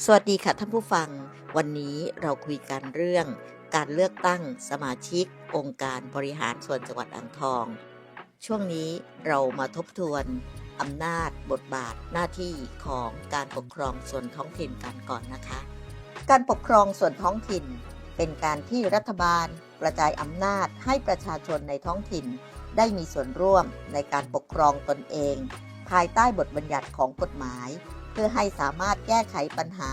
สวัสดีค่ะท่านผู้ฟัง วันนี้เราคุยกันเรื่อง การเลือกตั้งสมาชิก องค์การบริหารส่วนจังหวัดอ่างทอง ช่วงนี้เรามาทบทวนอำนาจบทบาทหน้าที่ของการปกครองส่วนท้องถิ่นกันก่อนนะคะ การปกครองส่วนท้องถิ่น เป็นการที่รัฐบาลกระจายอำนาจให้ประชาชนในท้องถิ่น ได้มีส่วนร่วมในการปกครองตนเอง ภายใต้บทบัญญัติของกฎหมาย เพื่อให้สามารถแก้ไขปัญหา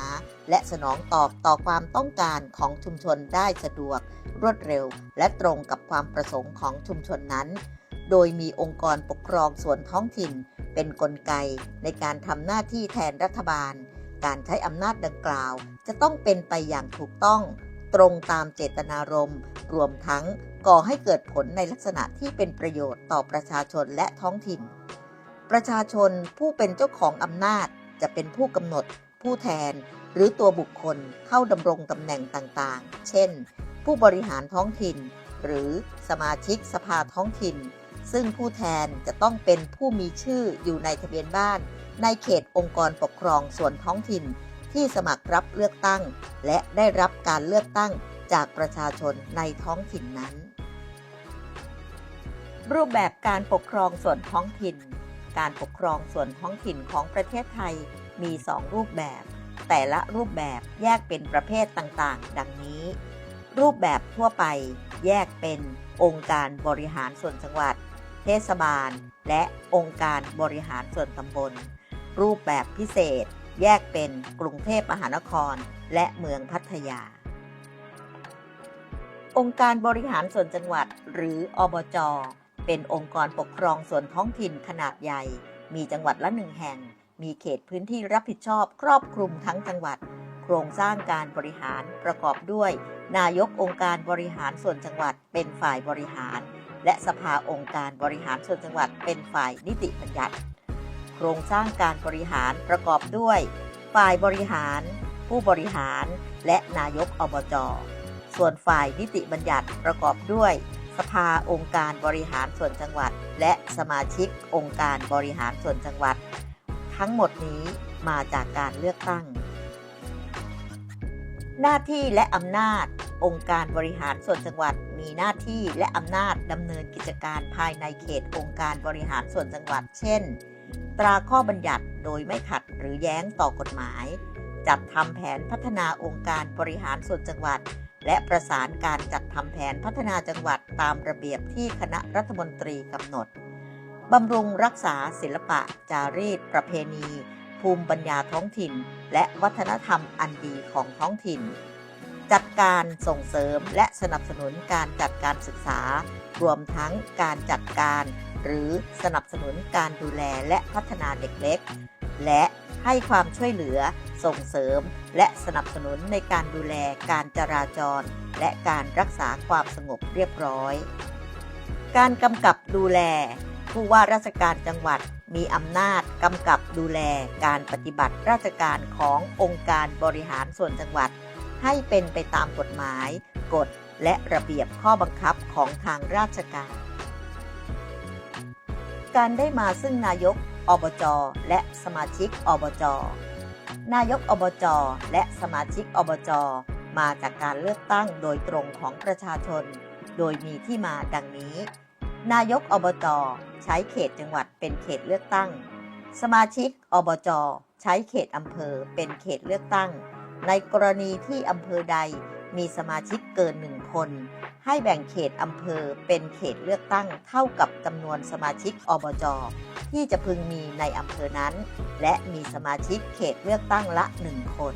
และสนองตอบต่อความต้องการของชุมชนได้สะดวก รวดเร็ว และตรงกับความประสงค์ของชุมชนนั้น โดยมีองค์กรปกครองส่วนท้องถิ่น เป็นนกลไกในการทำหน้าที่แทนรัฐบาล การใช้อำนาจดังกล่าว จะต้องเป็นไปอย่างถูกต้อง ตรงตามเจตนารมณ์รวมทั้งก่อให้เกิดผลในลักษณะที่เป็นประโยชน์ต่อประชาชนและท้องถิ่น ประชาชนผู้เป็นเจ้าของอำนาจ จะเป็นผู้กำหนด ผู้แทน หรือตัวบุคคลเข้าดำรงตำแหน่งต่างๆ เช่น ผู้บริหารท้องถิ่น หรือสมาชิกสภาท้องถิ่น ซึ่งผู้แทนจะต้องเป็นผู้มีชื่ออยู่ในทะเบียนบ้าน ในเขตองค์กรปกครองส่วนท้องถิ่น ที่สมัครรับเลือกตั้ง และได้รับการเลือกตั้งจากประชาชนในท้องถิ่นนั้น รูปแบบการปกครองส่วนท้องถิ่น การปกครองส่วนท้องถิ่นของประเทศไทย มี 2 รูปแบบ แต่ละรูปแบบแยกเป็นประเภทต่างๆ ดังนี้ รูปแบบทั่วไปแยกเป็นองค์การบริหารส่วนจังหวัด เทศบาล และองค์การบริหารส่วนตำบล รูปแบบพิเศษแยกเป็นกรุงเทพมหานคร และเมืองพัทยา องค์การบริหารส่วนจังหวัด หรืออบจ เป็นองค์กรปกครองส่วนท้องถิ่นขนาดใหญ่ มีจังหวัดละหนึ่งแห่ง มีเขตพื้นที่รับผิดชอบครอบคลุมทั้งจังหวัด โครงสร้างการบริหารประกอบด้วย นายกองค์การบริหารส่วนจังหวัดเป็นฝ่ายบริหาร และสภาองค์การบริหารส่วนจังหวัดเป็นฝ่ายนิติบัญญัติ โครงสร้างการบริหารประกอบด้วย ฝ่ายบริหาร ผู้บริหาร และนายกอบจ ส่วนฝ่ายนิติบัญญัติประกอบด้วยสภาองค์การบริหารส่วนจังหวัด และสมาชิกองค์การบริหารส่วนจังหวัด ทั้งหมดนี้มาจากการเลือกตั้ง หน้าที่และอำนาจ องค์การบริหารส่วนจังหวัดมีหน้าที่และอำนาจดำเนินกิจการภายในเขตองค์การบริหารส่วนจังหวัด เช่น ตราข้อบัญญัติโดยไม่ขัดหรือแย้งต่อกฎหมาย จัดทำแผนพัฒนาองค์การบริหารส่วนจังหวัด และประสานการจัดทำแผนพัฒนาจังหวัดตามระเบียบที่คณะรัฐมนตรีกำหนด บำรุงรักษาศิลปะ จารีต ประเพณี ภูมิปัญญาท้องถิ่น และวัฒนธรรมอันดีของท้องถิ่น จัดการส่งเสริมและสนับสนุนการจัดการศึกษา รวมทั้งการจัดการ หรือสนับสนุนการดูแลและพัฒนาเด็กเล็ก และให้ความช่วยเหลือ ส่งเสริม และสนับสนุนในการดูแลการจราจร และการรักษาความสงบเรียบร้อย การกำกับดูแล ผู้ว่าราชการจังหวัดมีอำนาจกำกับดูแลการปฏิบัติราชการขององค์การบริหารส่วนจังหวัด ให้เป็นไปตามกฎหมาย กฎและระเบียบข้อบังคับของทางราชการ การได้มาซึ่งนายกอบจและสมาชิกอบจ นายกอบจและสมาชิกอบจ มาจากการเลือกตั้งโดยตรงของประชาชน โดยมีที่มาดังนี้ นายกอบจใช้เขตจังหวัดเป็นเขตเลือกตั้ง สมาชิกอบจใช้เขตอำเภอเป็นเขตเลือกตั้ง ในกรณีที่อำเภอใดมีสมาชิกเกินหนึ่งคน ให้แบ่งเขตอำเภอเป็นเขตเลือกตั้งเท่ากับจำนวนสมาชิกอบจที่จะพึงมีในอำเภอนั้น และมีสมาชิกเขตเลือกตั้งละหนึ่งคน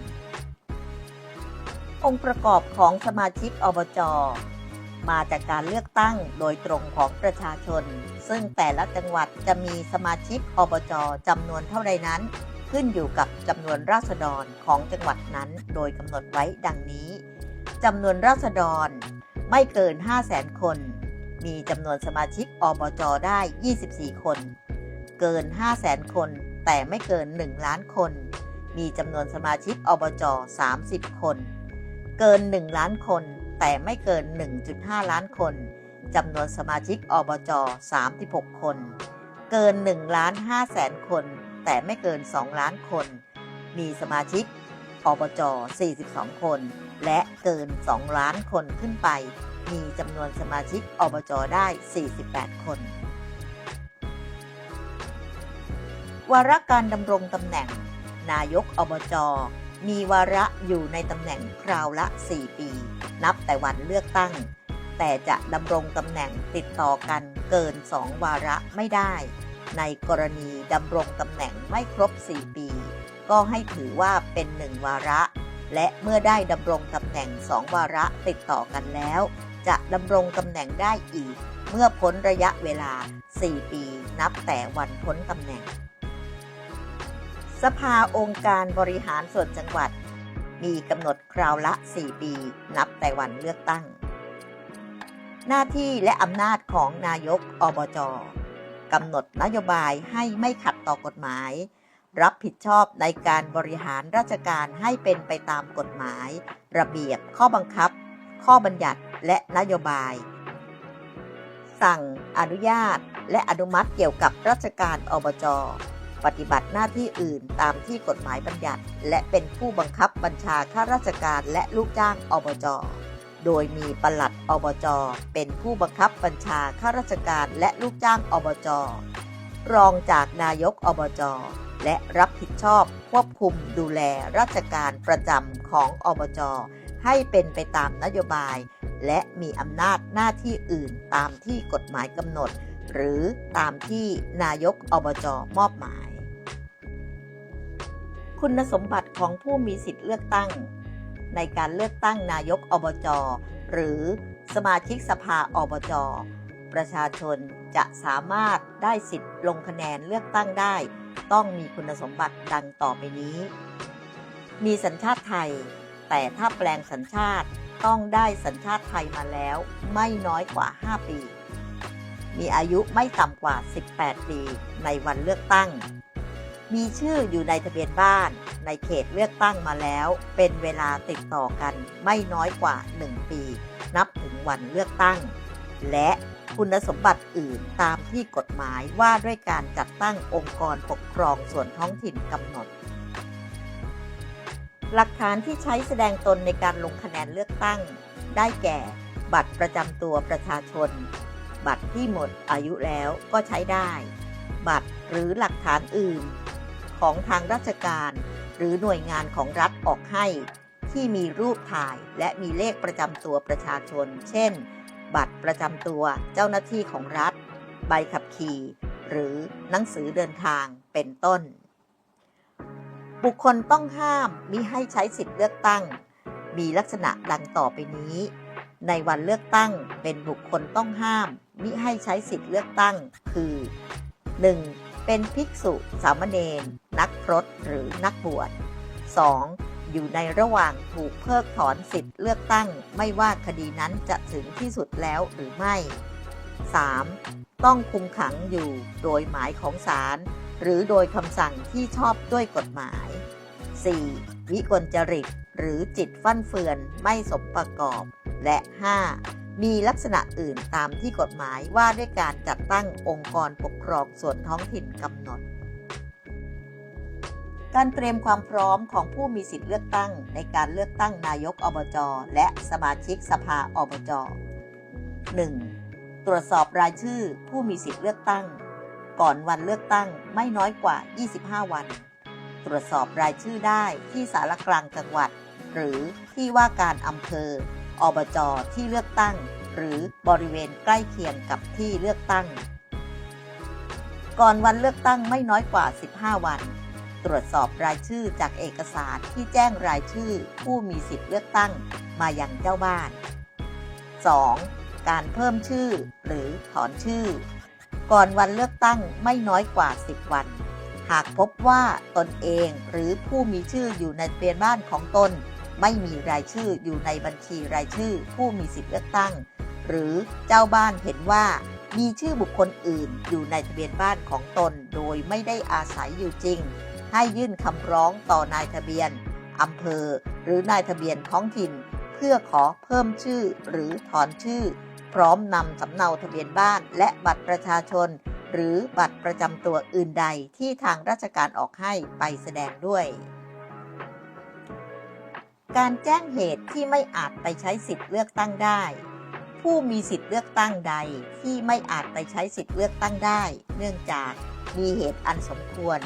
องค์ประกอบของสมาชิกอบจ มาจากการเลือกตั้งโดยตรงของประชาชน ซึ่งแต่ละจังหวัดจะมีสมาชิกอบจจำนวนเท่าใดนั้น ขึ้นอยู่กับจำนวนราษฎรของจังหวัดนั้น โดยกำหนดไว้ดังนี้จำนวนราษฎรไม่เกิน 5 0 0แสนคน มีจำนวนสมาชิกอบจได้ 24 คน เกิน 5 0 0แสนคน แต่ไม่เกิน 1 ล้านคน มีจำนวนสมาชิกอบจ 30 คน เกิน 1 ล้านคน แต่ไม่เกิน 1.5 ล้านคนจำนวนสมาชิกอบจ 36 คน เกิน1ล้าน5แสนคน แต่ไม่เกิน 2 ล้านคน มีสมาชิกอบจ 42 คน และเกิน 2 ล้านคนขึ้นไป มีจำนวนสมาชิกอบจ ได้ 48 คน วาระการดำรงตำแหน่ง นายกอบจ มีวาระอยู่ในตำแหน่งคราวละ 4 ปี นับแต่วันเลือกตั้ง แต่จะดำรงตำแหน่งติดต่อกันเกิน 2 วาระไม่ได้ ในกรณีดำรงตำแหน่งไม่ครบ 4 ปี ก็ให้ถือว่าเป็นหนึ่งวาระ และเมื่อได้ดำรงตำแหน่งสองวาระติดต่อกันแล้ว จะดำรงตำแหน่งได้อีก เมื่อพ้นระยะเวลา 4 ปี นับแต่วันพ้นตำแหน่ง สภาองค์การบริหารส่วนจังหวัด มีกำหนดคราวละ 4 ปี นับแต่วันเลือกตั้ง หน้าที่และอำนาจของนายกอบจกำหนดนโยบายให้ไม่ขัดต่อกฎหมาย รับผิดชอบในการบริหารราชการให้เป็นไปตามกฎหมาย ระเบียบข้อบังคับ ข้อบัญญัติและนโยบาย สั่งอนุญาต และอนุมัติเกี่ยวกับราชการอบจ ปฏิบัติหน้าที่อื่นตามที่กฎหมายบัญญัติ และเป็นผู้บังคับบัญชาข้าราชการและลูกจ้างอบจ โดยมีปลัดอบจ เป็นผู้บังคับบัญชาข้าราชการและลูกจ้างอบจ รองจากนายกอบจ และรับผิดชอบควบคุมดูแลราชการประจำของอบจ ให้เป็นไปตามนโยบาย และมีอำนาจหน้าที่อื่นตามที่กฎหมายกำหนดหรือตามที่นายกอบจมอบหมาย คุณสมบัติของผู้มีสิทธิ์เลือกตั้ง ในการเลือกตั้งนายกอบจ หรือสมาชิกสภาอบจ ประชาชนจะสามารถได้สิทธิ์ลงคะแนนเลือกตั้งได้ ต้องมีคุณสมบัติดังต่อไปนี้ มีสัญชาติไทย แต่ถ้าแปลงสัญชาติต้องได้สัญชาติไทยมาแล้วไม่น้อยกว่า 5 ปี มีอายุไม่ต่ำกว่า 18 ปีในวันเลือกตั้ง มีชื่ออยู่ในทะเบียนบ้านในเขตเลือกตั้งมาแล้ว เป็นเวลาติดต่อกันไม่น้อยกว่า 1 ปี นับถึงวันเลือกตั้ง และคุณสมบัติอื่นตามที่กฎหมายว่าด้วยการจัดตั้งองค์กรปกครองส่วนท้องถิ่นกำหนด หลักฐานที่ใช้แสดงตนในการลงคะแนนเลือกตั้ง ได้แก่ บัตรประจำตัวประชาชน บัตรที่หมดอายุแล้วก็ใช้ได้ บัตรหรือหลักฐานอื่น ของทางราชการ หรือหน่วยงานของรัฐออกให้ ที่มีรูปถ่ายและมีเลขประจำตัวประชาชน เช่น บัตรประจำตัวเจ้าหน้าที่ของรัฐ ใบขับขี่ หรือหนังสือเดินทางเป็นต้น บุคคลต้องห้ามมิให้ใช้สิทธิเลือกตั้ง มีลักษณะดังต่อไปนี้ ในวันเลือกตั้งเป็นบุคคลต้องห้ามมิให้ใช้สิทธิเลือกตั้ง คือ 1. เป็นภิกษุสามเณรนักพรตหรือนักบวช 2. อยู่ในระหว่างถูกเพิกถอนสิทธิ์เลือกตั้ง ไม่ว่าคดีนั้นจะถึงที่สุดแล้วหรือไม่ 3. ต้องคุมขังอยู่โดยหมายของศาลหรือโดยคำสั่งที่ชอบด้วยกฎหมาย 4. วิกลจริต หรือจิตฟั่นเฟือนไม่สมประกอบ และ 5. มีลักษณะอื่นตามที่กฎหมายว่าด้วยการจัดตั้งองค์กรปกครองส่วนท้องถิ่นกำหนด การเตรียมความพร้อมของผู้มีสิทธิเลือกตั้ง ในการเลือกตั้งนายกอบจ และสมาชิกสภาอบจ 1. ตรวจสอบรายชื่อผู้มีสิทธิเลือกตั้ง ก่อนวันเลือกตั้งไม่น้อยกว่า 25 วัน ตรวจสอบรายชื่อได้ที่สารกลางจังหวัด หรือที่ว่าการอำเภอ อบจที่เลือกตั้ง หรือบริเวณใกล้เคียงกับที่เลือกตั้ง ก่อนวันเลือกตั้งไม่น้อยกว่า 15 วัน ตรวจสอบรายชื่อจากเอกสารที่แจ้งรายชื่อผู้มีสิทธิ์เลือกตั้งมาอย่างเจ้าบ้าน 2. การเพิ่มชื่อหรือถอนชื่อ ก่อนวันเลือกตั้งไม่น้อยกว่า 10 วัน หากพบว่าตนเองหรือผู้มีชื่ออยู่ในทะเบียนบ้านของตน ไม่มีรายชื่ออยู่ในบัญชีรายชื่อผู้มีสิทธิเลือกตั้ง หรือเจ้าบ้านเห็นว่ามีชื่อบุคคลอื่นอยู่ในทะเบียนบ้านของตนโดยไม่ได้อาศัยอยู่จริง ให้ยื่นคำร้องต่อนายทะเบียนอำเภอ หรือนายทะเบียนท้องถิ่น เพื่อขอเพิ่มชื่อหรือถอนชื่อ พร้อมนำสำเนาทะเบียนบ้านและบัตรประชาชน หรือบัตรประจำตัวอื่นใดที่ทางราชการออกให้ไปแสดงด้วย การแจ้งเหตุที่ไม่อาจไปใช้สิทธิ์เลือกตั้งได้ ผู้มีสิทธิ์เลือกตั้งใดที่ไม่อาจไปใช้สิทธิ์เลือกตั้งได้ เนื่องจากมีเหตุอันสมควร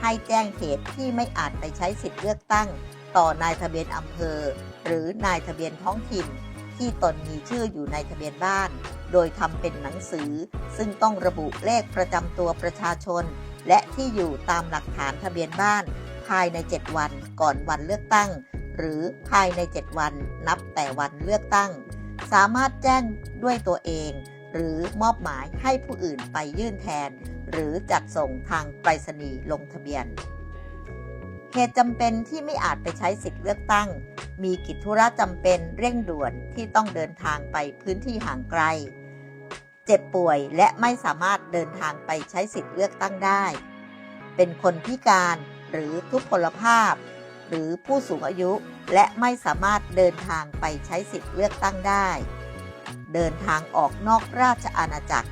ให้แจ้งเหตุที่ไม่อาจไปใช้สิทธิ์เลือกตั้ง ต่อนายทะเบียนอำเภอ หรือนายทะเบียนท้องถิ่น ที่ตนมีชื่ออยู่ในทะเบียนบ้าน โดยทำเป็นหนังสือ ซึ่งต้องระบุเลขประจำตัวประชาชน และที่อยู่ตามหลักฐานทะเบียนบ้าน ภายใน 7 วันก่อนวันเลือกตั้ง หรือภายใน 7 วันนับแต่วันเลือกตั้ง สามารถแจ้งด้วยตัวเอง หรือมอบหมายให้ผู้อื่นไปยื่นแทน หรือจัดส่งทางไปรษณีย์ลงทะเบียนเหตุจำเป็นที่ไม่อาจไปใช้สิทธิเลือกตั้ง มีกิจธุระจำเป็นเร่งด่วนที่ต้องเดินทางไปพื้นที่ห่างไกล เจ็บป่วยและไม่สามารถเดินทางไปใช้สิทธิเลือกตั้งได้ เป็นคนพิการหรือทุพพลภาพ หรือผู้สูงอายุ และไม่สามารถเดินทางไปใช้สิทธิ์เลือกตั้งได้ เดินทางออกนอกราชอาณาจักร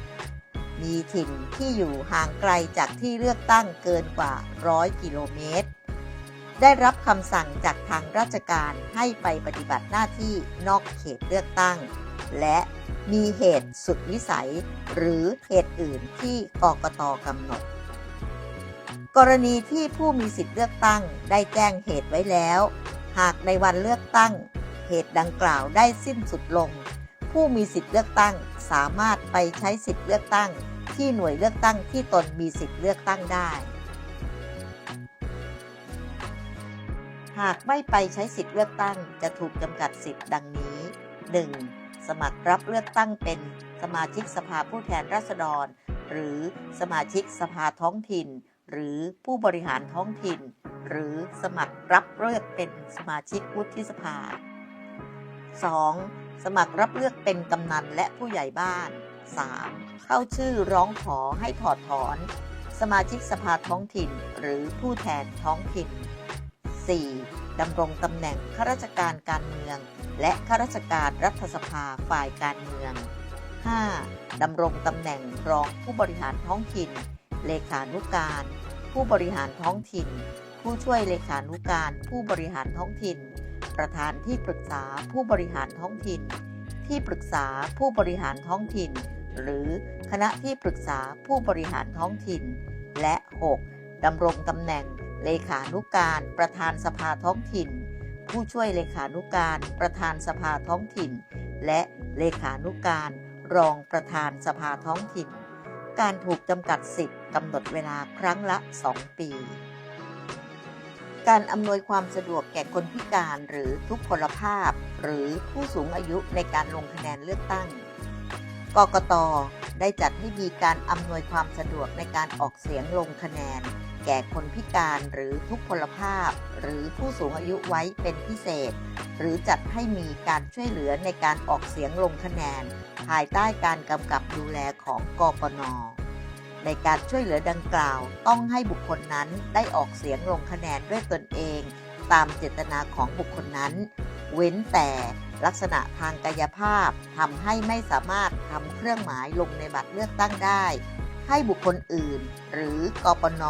มีถิ่นที่อยู่ห่างไกลจากที่เลือกตั้งเกินกว่าร้อยกิโลเมตร ได้รับคำสั่งจากทางราชการให้ไปปฏิบัติหน้าที่นอกเขตเลือกตั้ง และมีเหตุสุดวิสัย หรือเหตุอื่นที่กกตกำหนด กรณีที่ผู้มีสิทธิเลือกตั้งได้แจ้งเหตุไว้แล้ว หากในวันเลือกตั้ง เหตุดังกล่าวได้สิ้นสุดลง ผู้มีสิทธิเลือกตั้งสามารถไปใช้สิทธิเลือกตั้ง ที่หน่วยเลือกตั้งที่ตนมีสิทธิเลือกตั้งได้ หากไม่ไปใช้สิทธิเลือกตั้งจะถูกจำกัดสิทธิ์ดังนี้ 1. สมัครรับเลือกตั้งเป็นสมาชิกสภาผู้แทนราษฎร หรือสมาชิกสภาท้องถิ่น หรือผู้บริหารท้องถิ่น หรือสมัครรับเลือกเป็นสมาชิกวุฒิสภา 2. สมัครรับเลือกเป็นกำนันและผู้ใหญ่บ้าน 3. เข้าชื่อร้องขอให้ถอดถอน สมาชิกสภาท้องถิ่น หรือผู้แทนท้องถิ่น 4. ดำรงตำแหน่งข้าราชการการเมือง และข้าราชการรัฐสภาฝ่ายการเมือง 5. ดำรงตำแหน่งรองผู้บริหารท้องถิ่น เลขานุการ ผู้บริหารท้องถิ่น ผู้ช่วยเลขานุการ ผู้บริหารท้องถิ่น ประธานที่ปรึกษาผู้บริหารท้องถิ่น ที่ปรึกษาผู้บริหารท้องถิ่น หรือคณะที่ปรึกษาผู้บริหารท้องถิ่น และ 6. ดำรงตำแหน่งเลขานุการ ประธานสภาท้องถิ่น ผู้ช่วยเลขานุการ ประธานสภาท้องถิ่น และเลขานุการ รองประธานสภาท้องถิ่น การถูกจำกัดสิทธิ กำหนดเวลาครั้งละ 2 ปี การอำนวยความสะดวกแก่คนพิการหรือทุพพลภาพ หรือผู้สูงอายุในการลงคะแนนเลือกตั้ง กกต ได้จัดให้มีการอำนวยความสะดวกในการออกเสียงลงคะแนน แก่คนพิการหรือทุพพลภาพ หรือผู้สูงอายุไว้เป็นพิเศษ หรือจัดให้มีการช่วยเหลือในการออกเสียงลงคะแนน ภายใต้การกำกับดูแลของกปน ในการช่วยเหลือดังกล่าว ต้องให้บุคคลนั้นได้ออกเสียงลงคะแนนด้วยตนเอง ตามเจตนาของบุคคลนั้น เว้นแต่ลักษณะทางกายภาพทำให้ไม่สามารถทำเครื่องหมายลงในบัตรเลือกตั้งได้ ให้บุคคลอื่น หรือกปน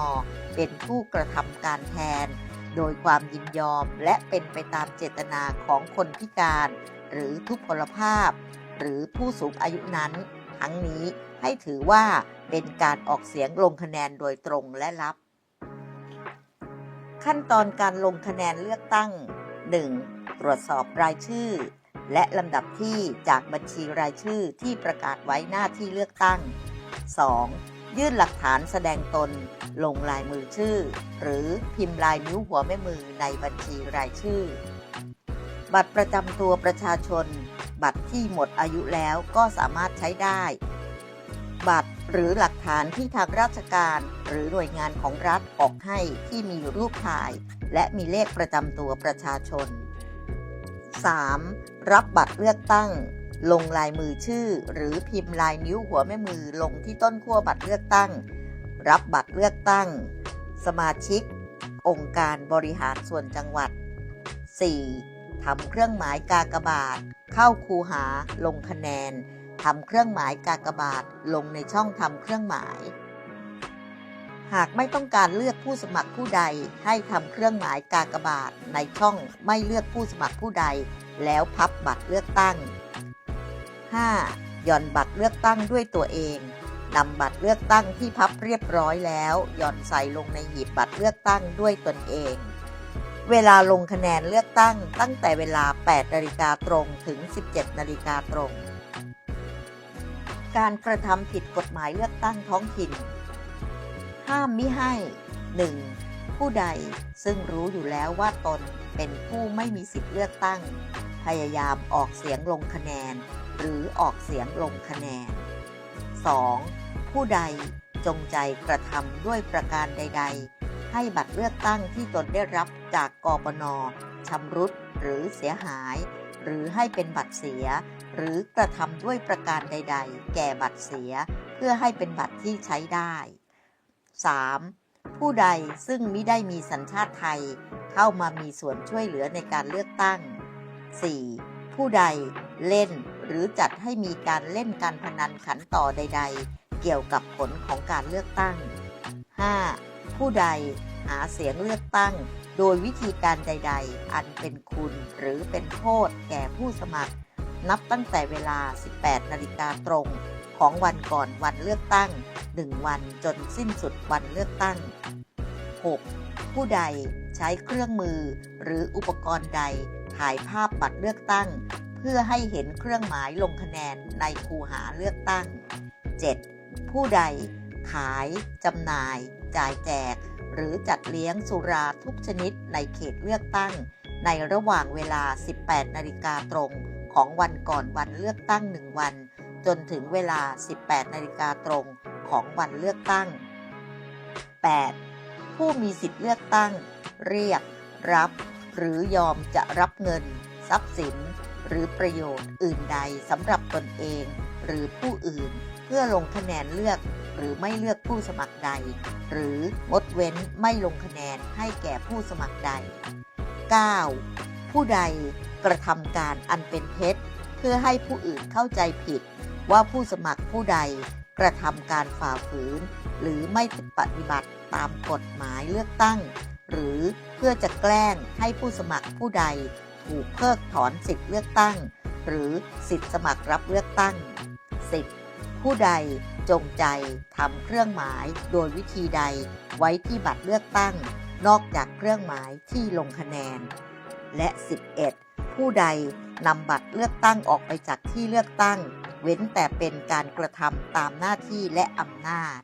เป็นผู้กระทำการแทน โดยความยินยอมและเป็นไปตามเจตนาของคนพิการ หรือทุพพลภาพ หรือผู้สูงอายุนั้น ทั้งนี้ ให้ถือว่าเป็นการออกเสียงลงคะแนนโดยตรงและลับ ขั้นตอนการลงคะแนนเลือกตั้ง 1. ตรวจสอบรายชื่อ และลำดับที่จากบัญชีรายชื่อที่ประกาศไว้หน้าที่เลือกตั้ง 2. ยื่นหลักฐานแสดงตน ลงลายมือชื่อ หรือพิมพ์ลายนิ้วหัวแม่มือในบัญชีรายชื่อ บัตรประจำตัวประชาชน บัตรที่หมดอายุแล้วก็สามารถใช้ได้ บัตร หรือหลักฐานที่ทางราชการ หรือหน่วยงานของรัฐออกให้ที่มีรูปถ่าย และมีเลขประจำตัวประชาชน 3. รับบัตรเลือกตั้ง ลงลายมือชื่อ หรือพิมพ์ลายนิ้วหัวแม่มือลงที่ต้นขั้วบัตรเลือกตั้ง รับบัตรเลือกตั้ง สมาชิก องค์การบริหารส่วนจังหวัด 4. ทำเครื่องหมายกากบาท เข้าคูหาลงคะแนน ทำเครื่องหมายกากบาทลงในช่องทำเครื่องหมาย หากไม่ต้องการเลือกผู้สมัครผู้ใดให้ทำเครื่องหมายกากบาทในช่องไม่เลือกผู้สมัครผู้ใด แล้วพับบัตรเลือกตั้ง 5. หย่อนบัตรเลือกตั้งด้วยตัวเองนำบัตรเลือกตั้งที่พับเรียบร้อยแล้ว หย่อนใส่ลงในหีบบัตรเลือกตั้งด้วยตนเอง เวลาลงคะแนนเลือกตั้งตั้งแต่เวลา 8 นาฬิกาตรงถึง 17 นาฬิกาตรง การกระทำผิดกฎหมายเลือกตั้งท้องถิ่น ห้ามมิให้ 1. ผู้ใดซึ่งรู้อยู่แล้วว่าตนเป็นผู้ไม่มีสิทธิ์เลือกตั้ง พยายามออกเสียงลงคะแนน หรือออกเสียงลงคะแนน 2. ผู้ใดจงใจกระทำด้วยประการใด ๆ ให้บัตรเลือกตั้งที่ตนได้รับจากกปนชำรุดหรือเสียหาย หรือให้เป็นบัตรเสีย หรือกระทำด้วยประการใด ๆ แก่บัตรเสียเพื่อให้เป็นบัตรที่ใช้ได้ 3. ผู้ใดซึ่งมิได้มีสัญชาติไทยเข้ามามีส่วนช่วยเหลือในการเลือกตั้ง 4. ผู้ใดเล่นหรือจัดให้มีการเล่นการพนันขันต่อใด ๆ เกี่ยวกับผลของการเลือกตั้ง 5. ผู้ใดหาเสียงเลือกตั้ง โดยวิธีการใด ๆ อันเป็นคุณหรือเป็นโทษแก่ผู้สมัคร นับตั้งแต่เวลา 18 นาฬิกาตรง ของวันก่อนวันเลือกตั้ง 1 วันจนสิ้นสุดวันเลือกตั้ง 6. ผู้ใดใช้เครื่องมือหรืออุปกรณ์ใดถ่ายภาพบัตรเลือกตั้ง เพื่อให้เห็นเครื่องหมายลงคะแนนในคูหาเลือกตั้ง 7. ผู้ใดขายจำหน่าย จ่ายแจก หรือจัดเลี้ยงสุราทุกชนิดในเขตเลือกตั้ง ในระหว่างเวลา 18 นาฬิกาตรง ของวันก่อนวันเลือกตั้ง 1 วัน จนถึงเวลา 18นาฬิกาตรงของวันเลือกตั้ง 8. ผู้มีสิทธิเลือกตั้ง เรียก รับ หรือยอมจะรับเงิน ทรัพย์สิน หรือประโยชน์อื่นใดสำหรับตนเอง หรือผู้อื่น เพื่อลงคะแนนเลือกหรือไม่เลือกผู้สมัครใด หรืองดเว้นไม่ลงคะแนนให้แก่ผู้สมัครใด 9. ผู้ใด กระทำการอันเป็นเท็จ เพื่อให้ผู้อื่นเข้าใจผิด ว่าผู้สมัครผู้ใดกระทำการฝ่าฝืน หรือไม่ปฏิบัติตามกฎหมายเลือกตั้ง หรือเพื่อจะแกล้งให้ผู้สมัครผู้ใด ถูกเพิกถอนสิทธิเลือกตั้ง หรือสิทธิสมัครรับเลือกตั้ง 10. ผู้ใดจงใจทำเครื่องหมายโดยวิธีใดไว้ที่บัตรเลือกตั้ง นอกจากเครื่องหมายที่ลงคะแนน และ 11. ผู้ใดนำบัตรเลือกตั้งออกไปจากที่เลือกตั้ง เว้นแต่เป็นการกระทำตามหน้าที่และอำนาจ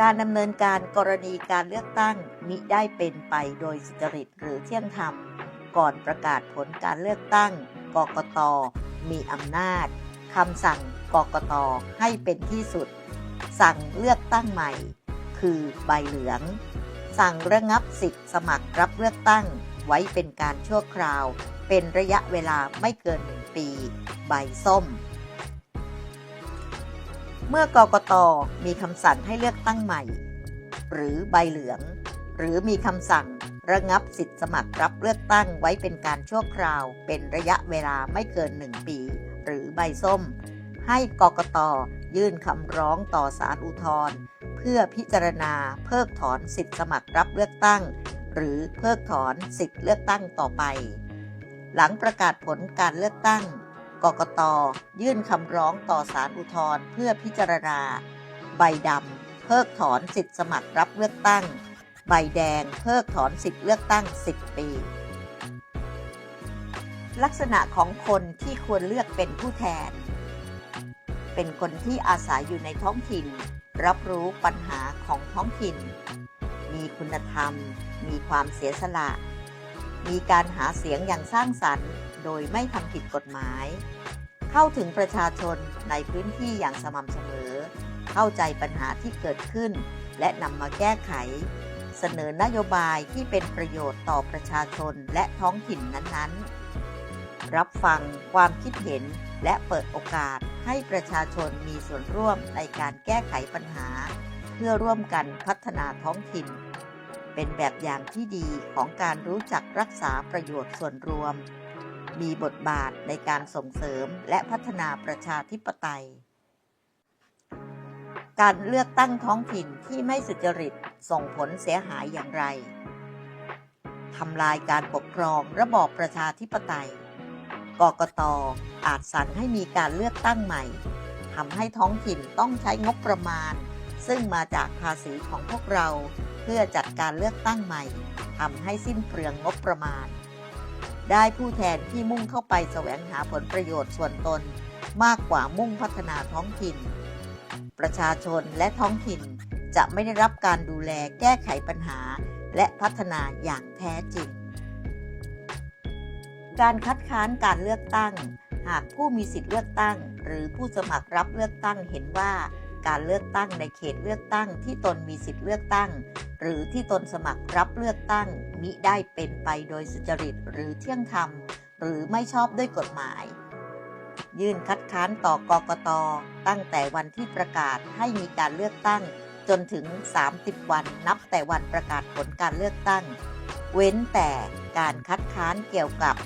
การดำเนินการกรณีการเลือกตั้งมิได้เป็นไปโดยสุจริตหรือเที่ยงธรรม ก่อนประกาศผลการเลือกตั้ง กกต มีอำนาจคำสั่งกกต ให้เป็นที่สุด สั่งเลือกตั้งใหม่ คือใบเหลือง สั่งระงับสิทธิ์สมัครรับเลือกตั้ง ไว้เป็นการชั่วคราว เป็นระยะเวลาไม่เกินหนึ่งปี ใบส้ม เมื่อกกตมีคำสั่งให้เลือกตั้งใหม่ หรือใบเหลือง หรือมีคำสั่งระงับสิทธิสมัครรับเลือกตั้งไว้เป็นการชั่วคราว เป็นระยะเวลาไม่เกินหนึ่งปี หรือใบส้ม ให้กกต ยื่นคำร้องต่อศาลอุทธรณ์เพื่อพิจารณาเพิกถอนสิทธิสมัครรับเลือกตั้ง หรือเพิกถอนสิทธิเลือกตั้งต่อไป หลังประกาศผลการเลือกตั้ง กกตยื่นคำร้องต่อศาลอุทธรณ์เพื่อพิจารณา ใบดำเพิกถอนสิทธิสมัครรับเลือกตั้ง ใบแดงเพิกถอนสิทธิเลือกตั้ง 10 ปีลักษณะของคนที่ควรเลือกเป็นผู้แทน เป็นคนที่อาศัยอยู่ในท้องถิ่น รับรู้ปัญหาของท้องถิ่น มีคุณธรรม มีความเสียสละ มีการหาเสียงอย่างสร้างสรรค์ โดยไม่ทำผิดกฎหมาย เข้าถึงประชาชนในพื้นที่อย่างสม่ำเสมอ เข้าใจปัญหาที่เกิดขึ้น และนำมาแก้ไข เสนอนโยบายที่เป็นประโยชน์ต่อประชาชนและท้องถิ่นนั้นๆ รับฟังความคิดเห็นและเปิดโอกาสให้ประชาชนมีส่วนร่วมในการแก้ไขปัญหา เพื่อร่วมกันพัฒนาท้องถิ่น เป็นแบบอย่างที่ดีของการรู้จักรักษาประโยชน์ส่วนรวม มีบทบาทในการส่งเสริมและพัฒนาประชาธิปไตย การเลือกตั้งท้องถิ่นที่ไม่สุจริตส่งผลเสียหายอย่างไรทำลายการปกครองระบอบประชาธิปไตย กกตอาจสั่งให้มีการเลือกตั้งใหม่ทำให้ท้องถิ่นต้องใช้งบประมาณ ซึ่งมาจากภาษีของพวกเรา เพื่อจัดการเลือกตั้งใหม่ทำให้สิ้นเปลืองงบประมาณ ได้ผู้แทนที่มุ่งเข้าไปแสวงหาผลประโยชน์ส่วนตน มากกว่ามุ่งพัฒนาท้องถิ่น ประชาชนและท้องถิ่นจะไม่ได้รับการดูแลแก้ไขปัญหา และพัฒนาอย่างแท้จริง การคัดค้านการเลือกตั้ง หากผู้มีสิทธิเลือกตั้ง หรือผู้สมัครรับเลือกตั้งเห็นว่า การเลือกตั้งในเขตเลือกตั้งที่ตนมีสิทธิเลือกตั้ง หรือที่ตนสมัครรับเลือกตั้ง มิได้เป็นไปโดยสุจริตหรือเที่ยงธรรม หรือไม่ชอบด้วยกฎหมาย ยื่นคัดค้านต่อกกตตั้งแต่วันที่ประกาศให้มีการเลือกตั้ง จนถึง 30 วันนับแต่วันประกาศผลการเลือกตั้ง เว้นแต่การคัดค้านเกี่ยวกับ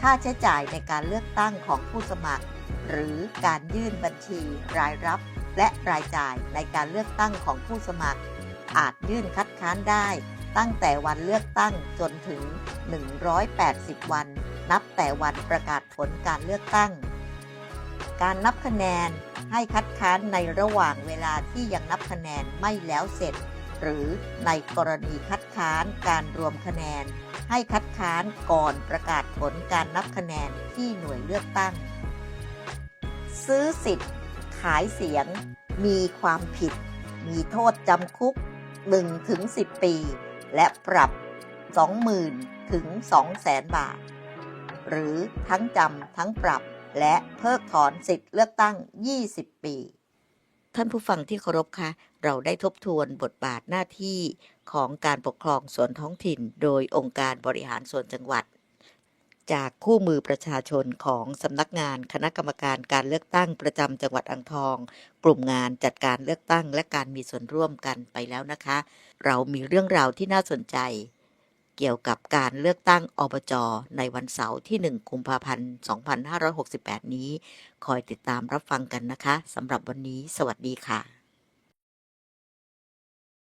ค่าใช้จ่ายในการเลือกตั้งของผู้สมัคร หรือการยื่นบัญชีรายรับ และรายจ่ายในการเลือกตั้งของผู้สมัคร อาจยื่นคัดค้านได้ ตั้งแต่วันเลือกตั้งจนถึง 180 วัน นับแต่วันประกาศผลการเลือกตั้ง การนับคะแนนให้คัดค้านในระหว่างเวลาที่ยังนับคะแนนไม่แล้วเสร็จ หรือในกรณีคัดค้านการรวมคะแนน ให้คัดค้านก่อนประกาศผลการนับคะแนนที่หน่วยเลือกตั้ง ซื้อสิทธิ์ ขายเสียง มีความผิด มีโทษจำคุก 1 ถึง 10 ปี และปรับ 20,000 ถึง 200,000 บาท หรือทั้งจำทั้งปรับและเพิกถอนสิทธิ์เลือกตั้ง 20 ปี ท่านผู้ฟังที่เคารพคะ เราได้ทบทวนบทบาทหน้าที่ ของการปกครองส่วนท้องถิ่น โดยองค์การบริหารส่วนจังหวัด จากคู่มือประชาชนของสำนักงานคณะกรรมการการเลือกตั้งประจำจังหวัดอ่างทอง กลุ่มงานจัดการเลือกตั้งและการมีส่วนร่วมกันไปแล้วนะคะ เรามีเรื่องราวที่น่าสนใจเกี่ยวกับการเลือกตั้งอบจในวันเสาร์ที่ 1 กุมภาพันธ์ 2568 นี้ คอยติดตามรับฟังกันนะคะสำหรับวันนี้ สวัสดีค่ะ